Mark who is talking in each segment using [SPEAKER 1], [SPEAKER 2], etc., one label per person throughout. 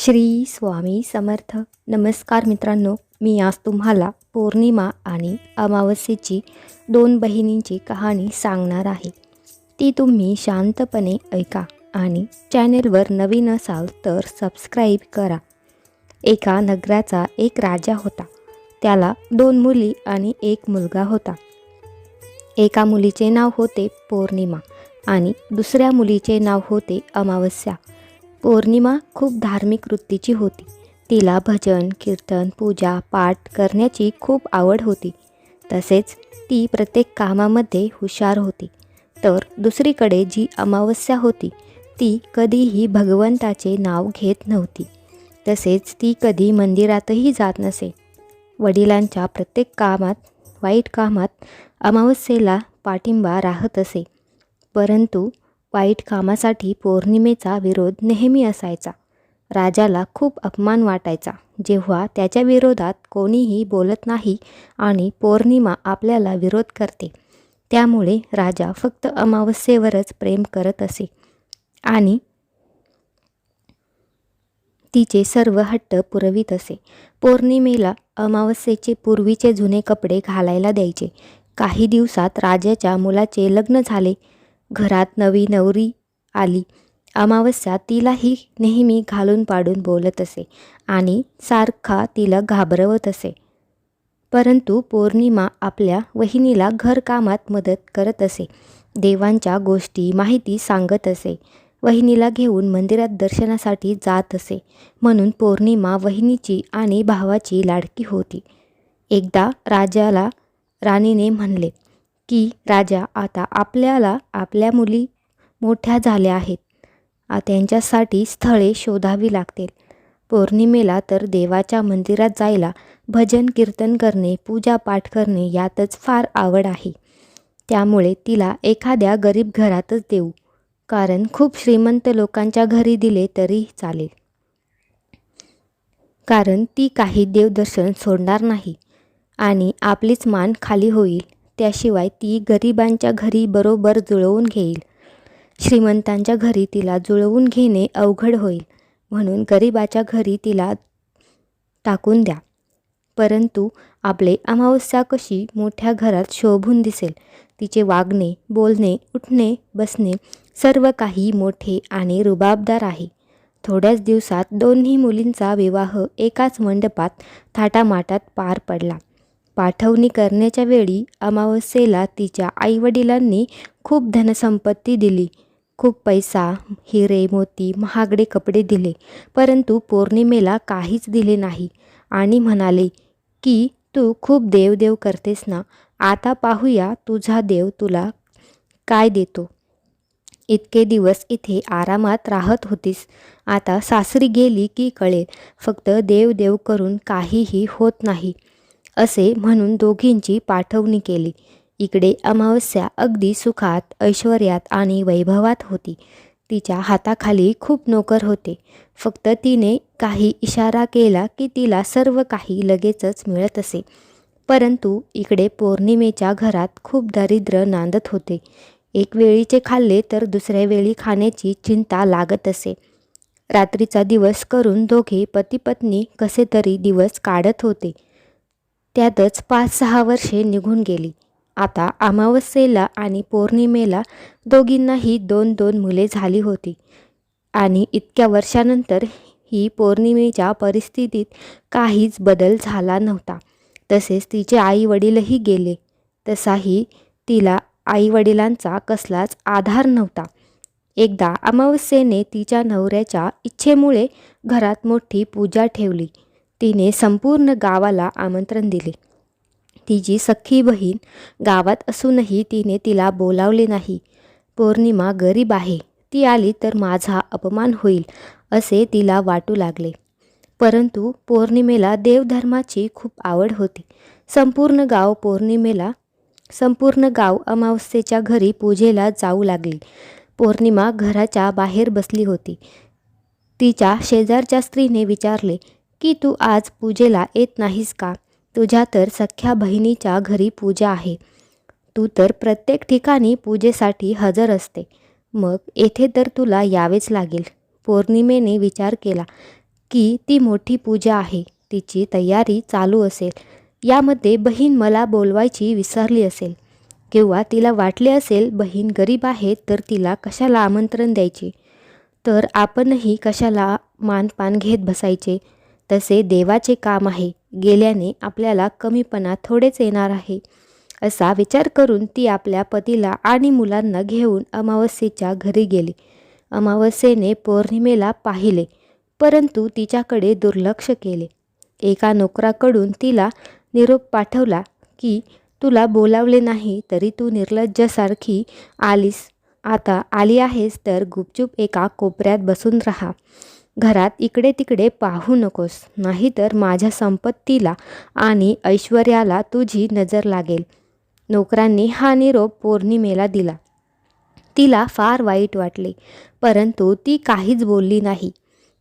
[SPEAKER 1] श्री स्वामी समर्थ. नमस्कार मित्रांनो मी आज तुम्हाला पौर्णिमा आणि अमावस्येची दोन बहिणींची कहाणी सांगणार आहे. ती तुम्ही शांतपणे ऐका आणि चॅनेलवर नवीन असाल तर सबस्क्राईब करा. एका नगराचा एक राजा होता. त्याला दोन मुली आणि एक मुलगा होता. एका मुलीचे नाव होते पौर्णिमा आणि दुसऱ्या मुलीचे नाव होते अमावस्या. पौर्णिमा खूप धार्मिक वृत्तीची होती. तिला भजन कीर्तन पूजा पाठ करण्याची खूप आवड होती. तसेच ती प्रत्येक कामामध्ये हुशार होती. तर दुसरीकडे जी अमावस्या होती ती कधीही भगवंताचे नाव घेत नव्हती. तसेच ती कधी मंदिरातही जात नसे. वडिलांच्या प्रत्येक कामात वाईट कामात अमावस्येला पाठिंबा राहत असे. परंतु वाईट कामासाठी पौर्णिमेचा विरोध नेहमी असायचा. राजाला खूप अपमान वाटायचा. जेव्हा त्याच्या विरोधात कोणीही बोलत नाही आणि पौर्णिमा आपल्याला विरोध करते त्यामुळे राजा फक्त अमावस्येवरच प्रेम करत असे. आणि तिचे सर्व हट्ट पुरवित असे. पौर्णिमेला अमावस्येचे पूर्वीचे जुने कपडे घालायला द्यायचे. काही दिवसात राजाच्या मुलाचे लग्न झाले. घरात नवी नवरी आली. अमावस्या तिलाही नेहमी घालून पाडून बोलत असे आणि सारखा तिला घाबरवत असे. परंतु पौर्णिमा आपल्या वहिनीला घरकामात मदत करत असे. देवांच्या गोष्टी माहिती सांगत असे. वहिनीला घेऊन मंदिरात दर्शनासाठी जात असे. म्हणून पौर्णिमा वहिनीची आणि भावाची लाडकी होती. एकदा राजाला राणीने म्हणले की राजा आता आपल्याला आपल्या मुली मोठ्या झाल्या आहेत. त्यांच्यासाठी स्थळे शोधावी लागतील. पौर्णिमेला तर देवाच्या मंदिरात जायला भजन कीर्तन करणे पूजापाठ करणे यातच फार आवड आहे. त्यामुळे तिला एखाद्या गरीब घरातच देऊ. कारण खूप श्रीमंत लोकांच्या घरी दिले तरी चालेल. कारण ती काही देवदर्शन सोडणार नाही आणि आपलीच मान खाली होईल. त्याशिवाय ती गरिबांच्या घरी बरोबर जुळवून घेईल. श्रीमंतांच्या घरी तिला जुळवून घेणे अवघड होईल. म्हणून गरिबाच्या घरी तिला टाकून द्या. परंतु आपले अमावस्या कशी मोठ्या घरात शोभून दिसेल? तिचे वागणे बोलणे उठणे बसणे सर्व काही मोठे आणि रुबाबदार आहे. थोड्याच दिवसात दोन्ही मुलींचा विवाह एकाच मंडपात थाटामाटात पार पडला. पाठवणी करण्याच्या वेळी अमावस्येला तिच्या आईवडिलांनी खूप धनसंपत्ती दिली. खूप पैसा हिरे मोती महागडे कपडे दिले. परंतु पौर्णिमेला काहीच दिले नाही. आणि म्हणाले की तू खूप देवदेव करतेस ना. आता पाहूया तुझा देव तुला काय देतो. इतके दिवस इथे आरामात राहत होतीस. आता सासरी गेली की कळेल. फक्त देव देव करून काहीही होत नाही. असे म्हणून दोघींची पाठवणी केली. इकडे अमावस्या अगदी सुखात ऐश्वर्यात आणि वैभवात होती. तिच्या हाताखाली खूप नोकर होते. फक्त तिने काही इशारा केला की तिला सर्व काही लगेचच मिळत असे. परंतु इकडे पौर्णिमेच्या घरात खूप दारिद्र्य नांदत होते. एक वेळीचे खाल्ले तर दुसऱ्या वेळी खाण्याची चिंता लागत असे. रात्रीचा दिवस करून दोघे पतीपत्नी कसे तरी दिवस काढत होते. त्यातच पाच सहा वर्षे निघून गेली. आता अमावस्येला आणि पौर्णिमेला दोघींनाही दोन दोन मुले झाली होती. आणि इतक्या वर्षानंतर ही पौर्णिमेच्या परिस्थितीत काहीच बदल झाला नव्हता. तसेच तिचे आई वडीलही गेले. तसाही तिला आईवडिलांचा कसलाच आधार नव्हता. एकदा अमावस्येने तिच्या नवऱ्याच्या इच्छेमुळे घरात मोठी पूजा ठेवली. तिने संपूर्ण गावाला आमंत्रण दिले. तिची सख्खी बहीण गावात असूनही तिने तिला बोलावले नाही. पौर्णिमा गरीब आहे. ती आली तर माझा अपमान होईल असे तिला वाटू लागले. परंतु पौर्णिमेला देवधर्माची खूप आवड होती. संपूर्ण गाव पौर्णिमेला संपूर्ण गाव अमावस्येच्या घरी पूजेला जाऊ लागली. पौर्णिमा घराच्या बाहेर बसली होती. तिच्या शेजारच्या स्त्रीने विचारले की तू आज पूजेला येत नाहीस का? तुझ्या तर सख्या बहिणीच्या घरी पूजा आहे. तू तर प्रत्येक ठिकाणी पूजेसाठी हजर असते. मग येथे तर तुला यावेच लागेल. पौर्णिमेने विचार केला की ती मोठी पूजा आहे. तिची तयारी चालू असेल. यामध्ये बहीण मला बोलवायची विसरली असेल. किंवा तिला वाटले असेल बहीण गरीब आहे तर तिला कशाला आमंत्रण द्यायचे? तर आपणही कशाला मानपान घेत बसायचे? तसे देवाचे काम आहे. गेल्याने आपल्याला कमीपणा थोडेच येणार आहे. असा विचार करून ती आपल्या पतीला आणि मुलांना घेऊन अमावस्येच्या घरी गेली. अमावस्येने पौर्णिमेला पाहिले परंतु तिच्याकडे दुर्लक्ष केले. एका नोकराकडून तिला निरोप पाठवला की तुला बोलावले नाही तरी तू निर्लज्जसारखी आलीस. आता आली आहेस तर गुपचूप एका कोपऱ्यात बसून राहा. घरात इकडे तिकडे पाहू नकोस नाहीतर माझ्या संपत्तीला आणि ऐश्वर्याला तुझी नजर लागेल. नोकरांनी हा निरोप पौर्णिमेला दिला. तिला फार वाईट वाटले परंतु ती काहीच बोलली नाही.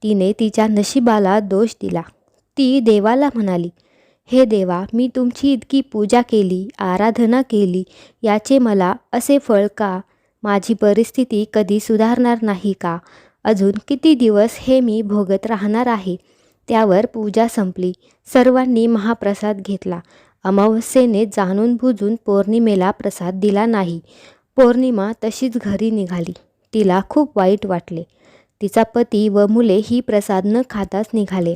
[SPEAKER 1] तिने तिच्या नशिबाला दोष दिला. ती देवाला म्हणाली हे देवा मी तुमची इतकी पूजा केली आराधना केली याचे मला असे फळ का? माझी परिस्थिती कधी सुधारणार नाही का? अजून किती दिवस हे मी भोगत राहणार आहे? त्यावर पूजा संपली. सर्वांनी महाप्रसाद घेतला. अमावस्येने जाणून बुजून पौर्णिमेला प्रसाद दिला नाही. पौर्णिमा तशीच घरी निघाली. तिला खूप वाईट वाटले. तिचा पती व मुले ही प्रसाद न खाताच निघाले.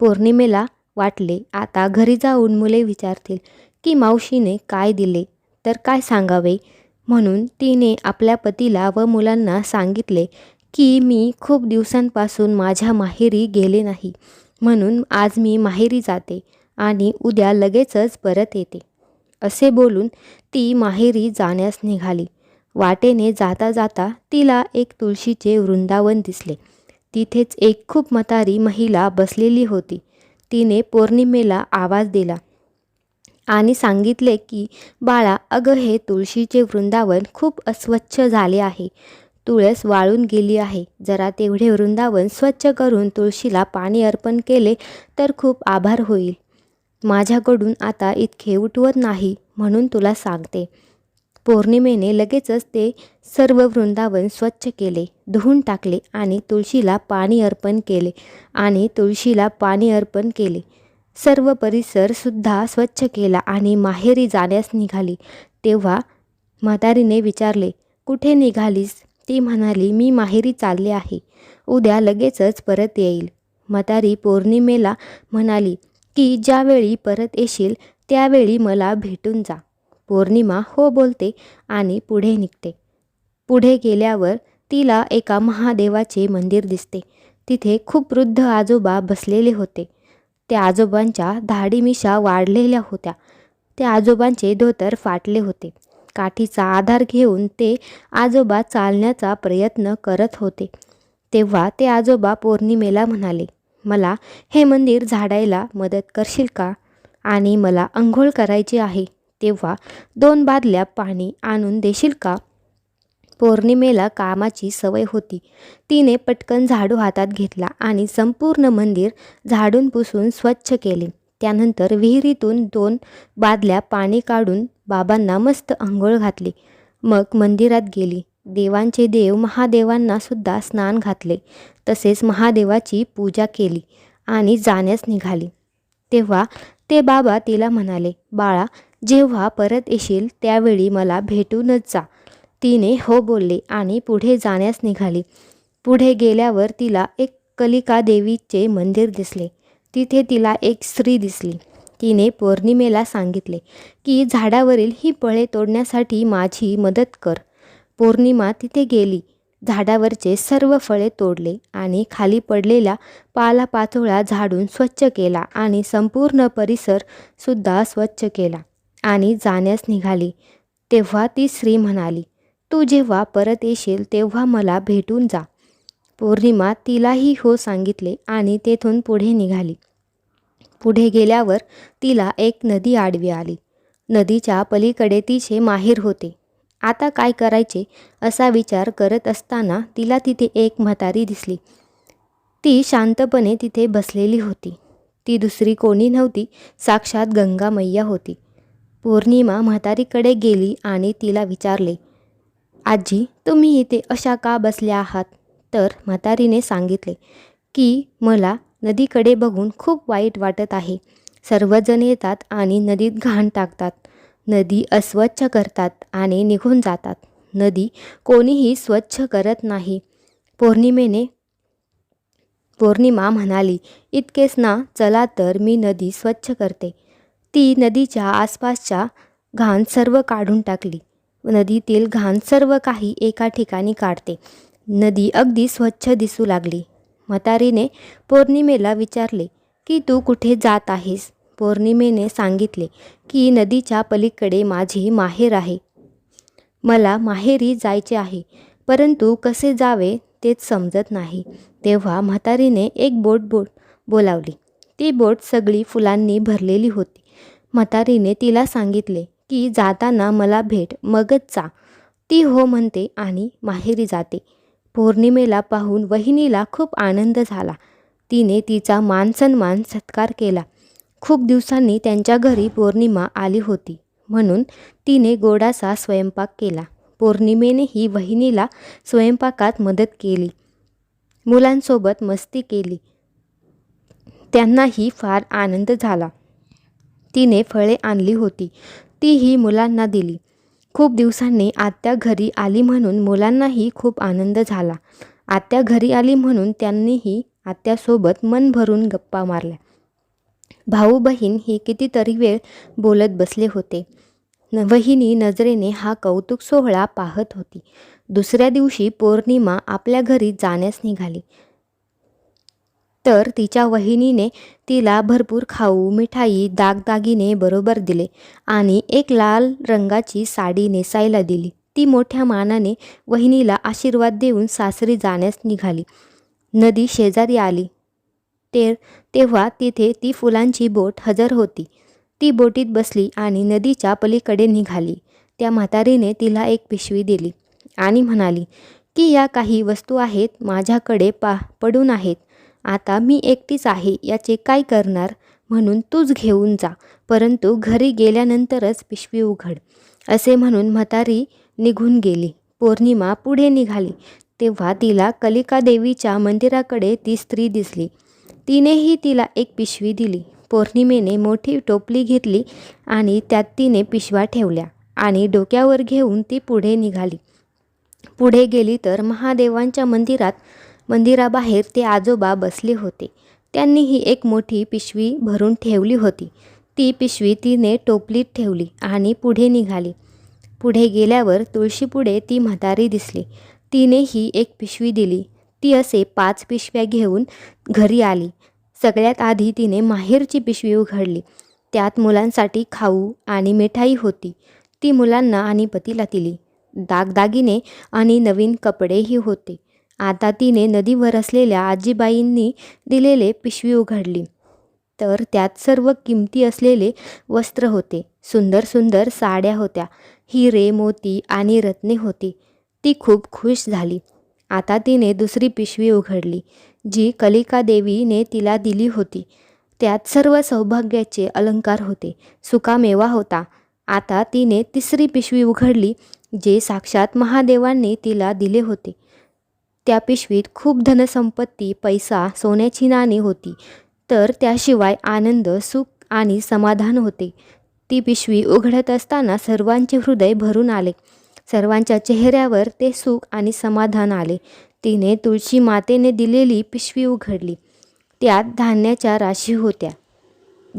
[SPEAKER 1] पौर्णिमेला वाटले आता घरी जाऊन मुले विचारतील की मावशीने काय दिले? तर काय सांगावे? म्हणून तिने आपल्या पतीला व मुलांना सांगितले की मी खूप दिवसांपासून माझ्या माहेरी गेले नाही. म्हणून आज मी माहेरी जाते आणि उद्या लगेचच परत येते. असे बोलून ती माहेरी जाण्यास निघाली. वाटेने जाता जाता तिला एक तुळशीचे वृंदावन दिसले. तिथेच एक खूप म्हातारी महिला बसलेली होती. तिने पौर्णिमेला आवाज दिला आणि सांगितले की बाळा अगं हे तुळशीचे वृंदावन खूप अस्वच्छ झाले आहे. तुळस वाळून गेली आहे. जरा तेवढे वृंदावन स्वच्छ करून तुळशीला पाणी अर्पण केले तर खूप आभार होईल. माझ्याकडून आता इतके उठवत नाही म्हणून तुला सांगते. पौर्णिमेने लगेचच ते सर्व वृंदावन स्वच्छ केले धुवून टाकले आणि तुळशीला पाणी अर्पण केले आणि तुळशीला पाणी अर्पण केले. सर्व परिसरसुद्धा स्वच्छ केला आणि माहेरी जाण्यास निघाली. तेव्हा म्हातारीने विचारले कुठे निघालीस? ती म्हणाली मी माहेरी चालले आहे. उद्या लगेचच परत येईल. म्हातारी पौर्णिमेला म्हणाली की ज्यावेळी परत येशील त्यावेळी मला भेटून जा. पौर्णिमा हो बोलते आणि पुढे निघते. पुढे गेल्यावर तिला एका महादेवाचे मंदिर दिसते. तिथे खूप वृद्ध आजोबा बसलेले होते. त्या आजोबांच्या धाडीमिशा वाढलेल्या होत्या. त्या आजोबांचे धोतर फाटले होते. काठीचा आधार घेऊन ते आजोबा चालण्याचा प्रयत्न करत होते. तेव्हा ते आजोबा पौर्णिमेला म्हणाले मला हे मंदिर झाडायला मदत करशील का? आणि मला अंघोळ करायची आहे. तेव्हा दोन बादल्या पाणी आणून देशील का? पौर्णिमेला कामाची सवय होती. तिने पटकन झाडू हातात घेतला आणि संपूर्ण मंदिर झाडून पुसून स्वच्छ केले. त्यानंतर विहिरीतून दोन बादल्या पाणी काढून बाबांना मस्त अंघोळ घातली. मग मंदिरात गेली. देवांचे देव महादेवांना सुद्धा स्नान घातले. तसेच महादेवाची पूजा केली आणि जाण्यास निघाली. तेव्हा ते बाबा तिला म्हणाले बाळा जेव्हा परत येशील त्यावेळी मला भेटूनच जा. तिने हो बोलले आणि पुढे जाण्यास निघाली. पुढे गेल्यावर तिला एक कलिका देवीचे मंदिर दिसले. तिथे तिला एक स्त्री दिसली. तिने पौर्णिमेला सांगितले की झाडावरील ही फळे तोडण्यासाठी माझी मदत कर. पौर्णिमा तिथे गेली. झाडावरचे सर्व फळे तोडले आणि खाली पडलेला पालापाचोळा झाडून स्वच्छ केला आणि संपूर्ण परिसरसुद्धा स्वच्छ केला आणि जाण्यास निघाली. तेव्हा ती स्त्री म्हणाली तू जेव्हा परत येशील तेव्हा मला भेटून जा. पौर्णिमा तिलाही हो सांगितले आणि तेथून पुढे निघाली. पुढे गेल्यावर तिला एक नदी आडवी आली. नदीच्या पलीकडे तिचे माहेर होते. आता काय करायचे असा विचार करत असताना तिला तिथे एक म्हातारी दिसली. ती शांतपणे तिथे बसलेली होती. ती दुसरी कोणी नव्हती साक्षात गंगा मैया होती. पौर्णिमा म्हातारीकडे गेली आणि तिला विचारले आजी तुम्ही इथे अशा का बसल्या आहात? तर म्हातारीने सांगितले की मला नदीकडे बघून खूप वाईट वाटत आहे. सर्वजण येतात आणि नदीत घाण टाकतात. नदी अस्वच्छ करतात आणि निघून जातात. नदी कोणीही स्वच्छ करत नाही. पौर्णिमेने पौर्णिमा म्हणाली इतकेच ना चला तर मी नदी स्वच्छ करते. ती नदीच्या आसपासच्या घाण सर्व काढून टाकली. नदीतील घाण सर्व काही एका ठिकाणी काढते. नदी अगदी स्वच्छ दिसू लागली. म्हातारीने पौर्णिमेला विचारले की तू कुठे जात आहेस? पौर्णिमेने सांगितले की नदीच्या पलीकडे माझी माहेर आहे. मला माहेरी जायचे आहे परंतु कसे जावे तेच समजत नाही. तेव्हा म्हातारीने एक बोट बोट बोलावली. ती बोट सगळी फुलांनी भरलेली होती. म्हातारीने तिला सांगितले की जाताना मला भेट मगच जा. ती हो म्हणते आणि माहेरी जाते. पौर्णिमेला पाहून वहिनीला खूप आनंद झाला. तिने तिचा मान सन्मान सत्कार केला. खूप दिवसांनी त्यांच्या घरी पौर्णिमा आली होती. म्हणून तिने गोडाचा स्वयंपाक केला. पौर्णिमेनेही वहिनीला स्वयंपाकात मदत केली. मुलांसोबत मस्ती केली. त्यांनाही फार आनंद झाला. तिने फळे आणली होती. तीही मुलांना दिली. खूप दिवसांनी आत्या घरी आली म्हणून मुलांनाही खूप आनंद झाला. आत्या घरी आली म्हणून त्यांनीही आत्यासोबत मन भरून गप्पा मारल्या. भाऊ बहीण ही कितीतरी वेळ बोलत बसले होते. वहिनी नजरेने हा कौतुक सोहळा पाहत होती. दुसऱ्या दिवशी पौर्णिमा आपल्या घरी जाण्यास निघाली. तर तिच्या वहिनीने तिला भरपूर खाऊ मिठाई दागदागिने बरोबर दिले आणि एक लाल रंगाची साडी नेसायला दिली. ती मोठ्या मानाने वहिनीला आशीर्वाद देऊन सासरी जाण्यास निघाली. नदी शेजारी आली. ते तेव्हा तिथे ती फुलांची बोट हजर होती. ती बोटीत बसली आणि नदीच्या पलीकडे निघाली. त्या म्हातारीने तिला एक पिशवी दिली आणि म्हणाली की या काही वस्तू आहेत माझ्याकडे पा पडून आहेत. आता मी एकटीच आहे याचे काय करणार? म्हणून तूच घेऊन जा. परंतु घरी गेल्यानंतरच पिशवी उघड. असे म्हणून म्हातारी निघून गेली. पौर्णिमा पुढे निघाली. तेव्हा तिला कलिका देवीच्या मंदिराकडे ती स्त्री दिसली. तिनेही तिला एक पिशवी दिली. पौर्णिमेने मोठी टोपली घेतली आणि त्यात तिने पिशव्या ठेवल्या आणि डोक्यावर घेऊन ती पुढे निघाली. पुढे गेली तर महादेवांच्या मंदिरात मंदिराबाहेर ते आजोबा बसले होते. त्यांनीही एक मोठी पिशवी भरून ठेवली होती. ती पिशवी तिने टोपलीत ठेवली आणि पुढे निघाली. पुढे गेल्यावर तुळशीपुढे ती म्हातारी दिसली. तिनेही एक पिशवी दिली. ती असे पाच पिशव्या घेऊन घरी आली. सगळ्यात आधी तिने माहेरची पिशवी उघडली. त्यात मुलांसाठी खाऊ आणि मिठाई होती. ती मुलांना आणि पतीला दिली. दागदागिने आणि नवीन कपडेही होते. आता तिने नदीवर असलेल्या आजीबाईंनी दिलेले पिशवी उघडली. तर त्यात सर्व किमती असलेले वस्त्र होते. सुंदर सुंदर साड्या होत्या. हिरे मोती आणि रत्ने होती. ती खूप खुश झाली. आता तिने दुसरी पिशवी उघडली जी कलिका देवीने तिला दिली होती. त्यात सर्व सौभाग्याचे अलंकार होते. सुकामेवा होता. आता तिने तिसरी पिशवी उघडली जे साक्षात महादेवांनी तिला दिले होते. त्या पिशवीत खूप धनसंपत्ती पैसा सोन्याची नाणी होती. तर त्याशिवाय आनंद सुख आणि समाधान होते. ती पिशवी उघडत असताना सर्वांचे हृदय भरून आले. सर्वांच्या चेहऱ्यावर ते सुख आणि समाधान आले. तिने तुळशी मातेने दिलेली पिशवी उघडली. त्यात धान्याच्या राशी होत्या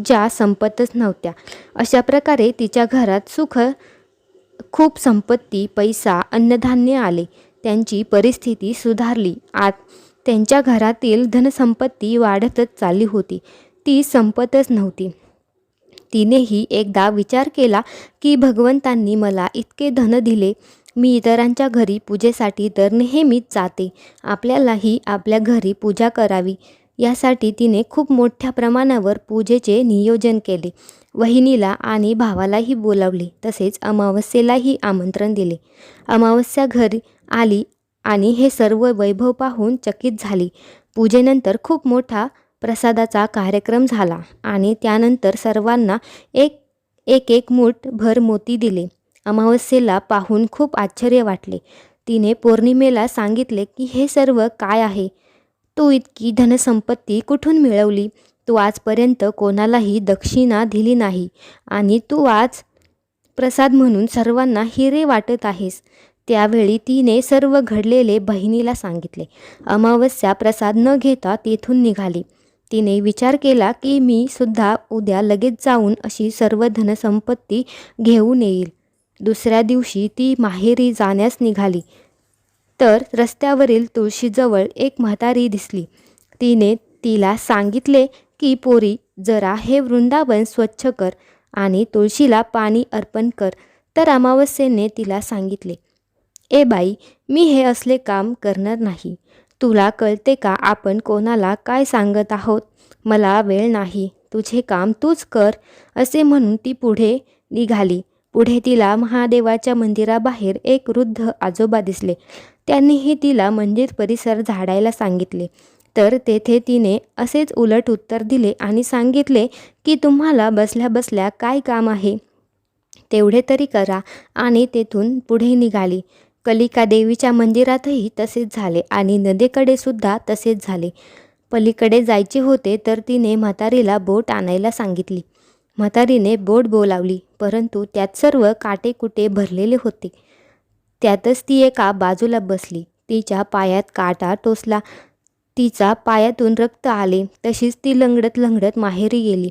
[SPEAKER 1] ज्या संपतच नव्हत्या. अशा प्रकारे तिच्या घरात सुख खूप संपत्ती पैसा अन्नधान्य आले. त्यांची परिस्थिती सुधारली. आत त्यांच्या घरातील धनसंपत्ती वाढतच चालली होती. ती संपतच नव्हती. तिनेही एकदा विचार केला की भगवंतांनी मला इतके धन दिले. मी इतरांच्या घरी पूजेसाठी तर नेहमीच जाते. आपल्यालाही आपल्या घरी पूजा करावी यासाठी तिने खूप मोठ्या प्रमाणावर पूजेचे नियोजन केले. वहिनीला आणि भावालाही बोलावले. तसेच अमावस्येलाही आमंत्रण दिले. अमावस्या घरी आली आणि हे सर्व वैभव पाहून चकित झाली. पूजेनंतर खूप मोठा प्रसादाचा कार्यक्रम झाला आणि त्यानंतर सर्वांना एक एक एक मूठ भर मोती दिले. अमावस्येला पाहून खूप आश्चर्य वाटले. तिने पौर्णिमेला सांगितले की हे सर्व काय आहे? तू इतकी धनसंपत्ती कुठून मिळवली? तू आजपर्यंत कोणालाही दक्षिणा दिली नाही आणि तू आज प्रसाद म्हणून सर्वांना हिरे वाटत आहेस. त्यावेळी तिने सर्व घडलेले बहिणीला सांगितले. अमावस्या प्रसाद न घेता तेथून निघाली. तिने विचार केला की मी सुद्धा उद्या लगेच जाऊन अशी सर्व धनसंपत्ती घेऊन येईल. दुसऱ्या दिवशी ती माहेरी जाण्यास निघाली. तर रस्त्यावरील तुळशीजवळ एक म्हातारी दिसली. तिने तिला सांगितले की पोरी जरा हे वृंदावन स्वच्छ कर आणि तुळशीला पाणी अर्पण कर. तर अमावस्येने तिला सांगितले ए बाई मी हे असले काम करणार नाही. तुला कळते का आपण कोणाला काय सांगत आहोत? मला वेळ नाही. तुझे काम तूच कर असे म्हणून ती पुढे निघाली. पुढे तिला महादेवाच्या मंदिराबाहेर एक वृद्ध आजोबा दिसले. त्यांनीही तिला मंदिर परिसर झाडायला सांगितले. तर तेथे तिने असेच उलट उत्तर दिले आणि सांगितले की तुम्हाला बसल्या बसल्या काय काम आहे? तेवढे तरी करा. आणि तेथून पुढे निघाली. कलिका देवीच्या मंदिरातही तसेच झाले आणि नदीकडे सुद्धा तसेच झाले. पलीकडे जायचे होते तर तिने म्हातारीला बोट आणायला सांगितली. म्हातारीने बोट बोलावली परंतु त्यात सर्व काटेकुटे भरलेले होते. त्यातच ती एका बाजूला बसली. तिच्या पायात काटा टोचला. तिचा पायातून रक्त आले. तशीच ती लंगडत लंगडत माहेरी गेली.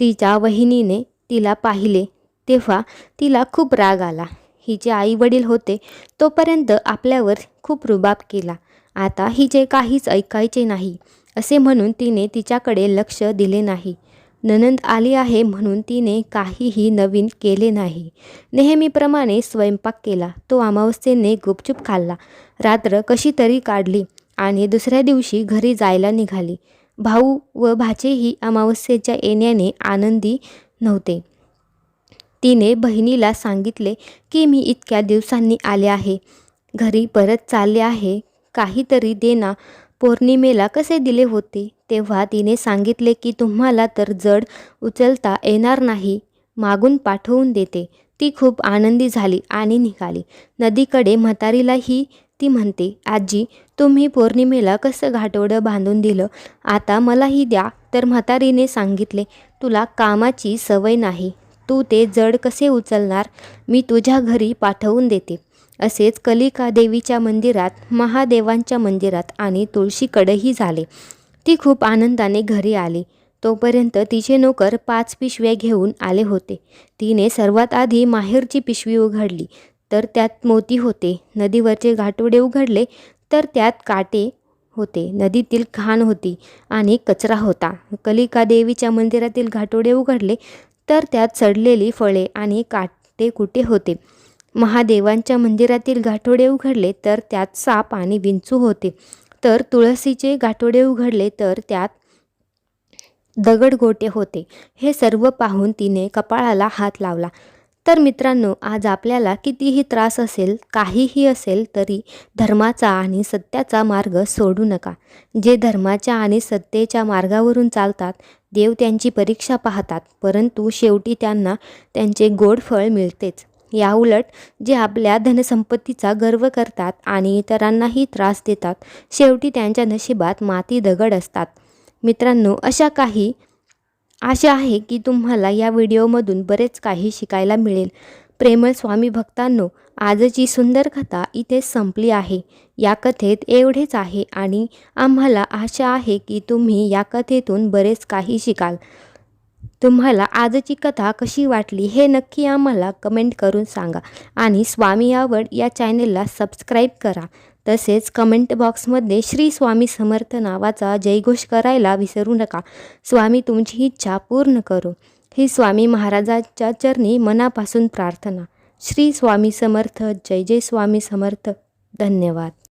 [SPEAKER 1] तिच्या वहिनीने तिला पाहिले. तेव्हा तिला खूप राग आला. हिचे आई वडील होते तोपर्यंत आपल्यावर खूप रुबाब केला. आता हिचे काहीच ऐकायचे नाही असे म्हणून तिने तिच्याकडे लक्ष दिले नाही. ननंद आली आहे म्हणून तिने काहीही नवीन केले नाही. नेहमीप्रमाणे स्वयंपाक केला तो अमावस्येने गुपचूप खाल्ला. रात्र कशी तरी काढली आणि दुसऱ्या दिवशी घरी जायला निघाली. भाऊ व भाचेही अमावस्येच्या येण्याने आनंदी नव्हते. तिने बहिणीला सांगितले की मी इतक्या दिवसांनी आले आहे. घरी परत चालले आहे. काहीतरी देना पौर्णिमेला कसे दिले होते? तेव्हा तिने सांगितले की तुम्हाला तर जड उचलता येणार नाही. मागून पाठवून देते. ती खूप आनंदी झाली आणि निघाली. नदीकडे म्हातारीलाही ती म्हणते आजी तुम्ही पौर्णिमेला कसं घाटोडं बांधून दिलं? आता मलाही द्या. तर म्हातारीने सांगितले तुला कामाची सवय नाही. तू ते जड कसे उचलणार? मी तुझ्या घरी पाठवून देते. असेच कलिका देवीच्या मंदिरात महादेवांच्या मंदिरात आणि तुळशीकडेही झाले. ती खूप आनंदाने घरी आली. तोपर्यंत तिचे नोकर पाच पिशव्या घेऊन आले होते. तिने सर्वात आधी माहेरची पिशवी उघडली. तर त्यात मोती होते नदीवरचे घाटोडे उघडले तर त्यात काटे होते नदीतील घाण होती आणि कचरा होता. कलिका देवीच्या मंदिरातील घाटोडे उघडले तर त्यात सडलेली फळे आणि काटे कुटे होते. महादेवांच्या मंदिरातील गाठोडे उघडले तर त्यात साप आणि विंचू होते. तर तुळसीचे गाठोडे उघडले तर त्यात दगडगोटे होते. हे सर्व पाहून तिने कपाळाला हात लावला. तर मित्रांनो आज आपल्याला कितीही त्रास असेल काहीही असेल तरी धर्माचा आणि सत्याचा मार्ग सोडू नका. जे धर्माच्या आणि सत्तेच्या मार्गावरून चालतात देव त्यांची परीक्षा पाहतात परंतु शेवटी त्यांना त्यांचे गोड फळ मिळतेच. याउलट जे आपल्या धनसंपत्तीचा गर्व करतात आणि इतरांनाही त्रास देतात शेवटी त्यांच्या नशिबात माती दगड असतात. मित्रांनो अशा काही आशा आहे की तुम्हाला या व्हिडिओमधून बरेच काही शिकायला मिळेल. प्रेमळ स्वामी भक्तांनो आजची सुंदर कथा इथेच संपली आहे. या कथेत एवढेच आहे आणि आम्हाला आशा आहे की तुम्ही या कथेतून बरेच काही शिकाल. तुम्हाला आजची कथा कशी वाटली हे नक्की आम्हाला कमेंट करून सांगा आणि स्वामी आवड या चॅनेलला सबस्क्राईब करा. तसेच कमेंट बॉक्समध्ये श्री स्वामी समर्थ नावाचा जयघोष करायला विसरू नका. स्वामी तुमची इच्छा पूर्ण करो. ही स्वामी महाराजांच्या चरणी मनापासून प्रार्थना. श्री स्वामी समर्थ जय जय स्वामी समर्थ. धन्यवाद.